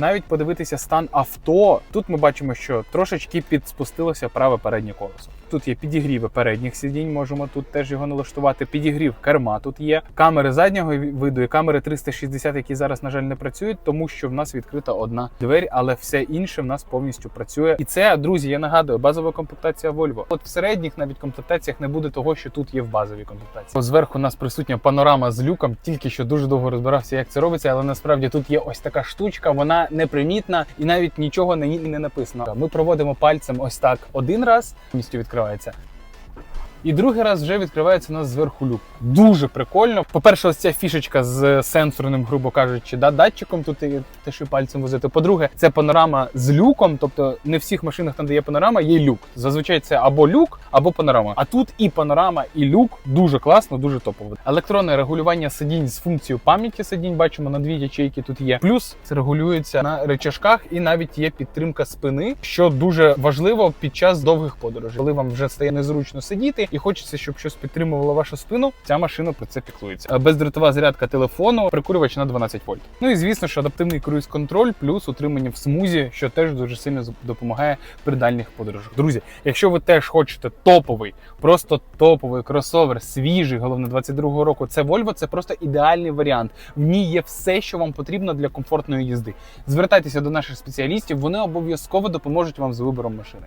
Навіть подивитися стан авто. Тут ми бачимо, що трошечки підспустилося праве переднє колесо. Тут є підігріви передніх сидінь, можемо тут теж його налаштувати. Підігрів керма тут є. Камери заднього виду і камери 360, які зараз, на жаль, не працюють, тому що в нас відкрита одна двері, але все інше в нас повністю працює. І це, друзі, я нагадую, базова комплектація Volvo. От в середніх навіть комплектаціях не буде того, що тут є в базовій комплектації. Зверху у нас присутня панорама з люком. Тільки що дуже довго розбирався, як це робиться, але насправді тут є ось така штучка, вона непримітна і навіть нічого на ній не написано. Ми проводимо пальцем ось так один раз, повністю відкривається. І другий раз вже відкривається у нас зверху люк. Дуже прикольно. По-перше, ось ця фішечка з сенсорним, грубо кажучи, да, датчиком тут і те, що пальцем возити. По-друге, це панорама з люком. Тобто не в всіх машинах, там де є панорама, є люк. Зазвичай це або люк, або панорама. А тут і панорама, і люк дуже класно, дуже топово. Електронне регулювання сидінь з функцією пам'яті сидінь. Бачимо на дві ячейки тут є. Плюс це регулюється на речашках, і навіть є підтримка спини, що дуже важливо під час довгих подорожей. Коли вам вже стає незручно сидіти і хочеться, щоб щось підтримувало вашу спину. Ця машина про це піклується. Е, Бездротова зарядка телефону, прикурювач на 12 вольт. Ну і звісно, що адаптивний круїз-контроль плюс утримання в смузі, що теж дуже сильно допомагає при дальніх подорожах. Друзі, якщо ви теж хочете топовий, просто топовий кросовер, свіжий, головне 22-го року, це Volvo, це просто ідеальний варіант. В ній є все, що вам потрібно для комфортної їзди. Звертайтеся до наших спеціалістів, вони обов'язково допоможуть вам з вибором машини.